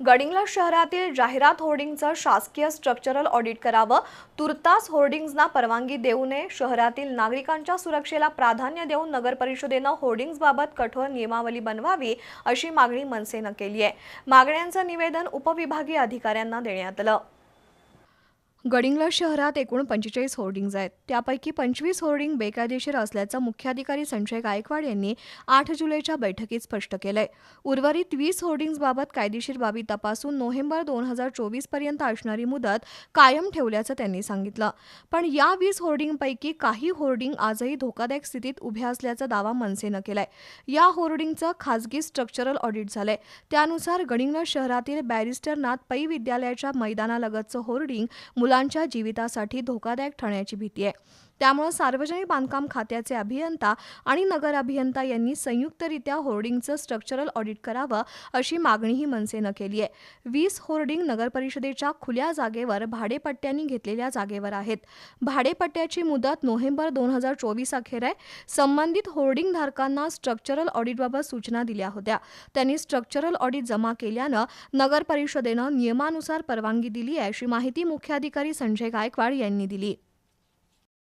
गडिंगला शहरातील जाहिरात होर्डिंगचं शासकीय स्ट्रक्चरल ऑडिट करावं. तुर्तास होर्डिंग्जना परवानगी देऊ नये. शहरातील नागरिकांच्या सुरक्षेला प्राधान्य देऊन नगर परिषदेनं होर्डिंग्जबाबत कठोर नियमावली बनवावी अशी मागणी मनसेनं केली आहे. मागण्यांचं निवेदन उपविभागीय अधिकाऱ्यांना देण्यात आलं. गडिंग्लज शहरात एकूण पंचेचाळीस होर्डिंग्ज आहेत. त्यापैकी पंचवीस होर्डिंग बेकायदेशीर असल्याचं मुख्याधिकारी संजय गायकवाड यांनी आठ जुलैच्या बैठकीत स्पष्ट केलंय. उर्वरित वीस होर्डिंग्जबाबत कायदेशीर बाबी तपासून नोव्हेंबर दोन हजार चोवीसपर्यंत असणारी मुदत कायम ठेवल्याचं त्यांनी सांगितलं. पण या वीस होर्डिंगपैकी काही होर्डिंग आजही धोकादायक स्थितीत उभ्या असल्याचा दावा मनसेनं केलाय. या होर्डिंगचं खासगी स्ट्रक्चरल ऑडिट झालंय. त्यानुसार गडिंग्लज शहरातील बॅरिस्टर नाथ पै विद्यालयाच्या मैदानालगतचं होर्डिंग मुला मुलांच्या जीवितासाठी धोकादायक ठरण्याची भीती आहे. त्यामुळे सार्वजनिक बांधकाम खात्याचे अभियंता आणि नगर अभियंता यांनी संयुक्तरित्या होर्डिंगचं स्ट्रक्चरल ऑडिट करावं अशी मागणीही मनसेनं केली आहे. वीस होर्डिंग नगरपरिषदेच्या खुल्या जागेवर भाडेपट्ट्यांनी घेतलेल्या जागेवर आहेत. भाडेपट्ट्याची मुदत नोव्हेंबर दोन हजार चोवीस अखेर आहे. संबंधित होर्डिंग धारकांना स्ट्रक्चरल ऑडिटबाबत सूचना दिल्या होत्या. त्यांनी स्ट्रक्चरल ऑडिट जमा केल्यानं नगर परिषदेनं नियमानुसार परवानगी दिली आहे अशी माहिती मुख्याधिकारी संजय गायकवाड यांनी दिली.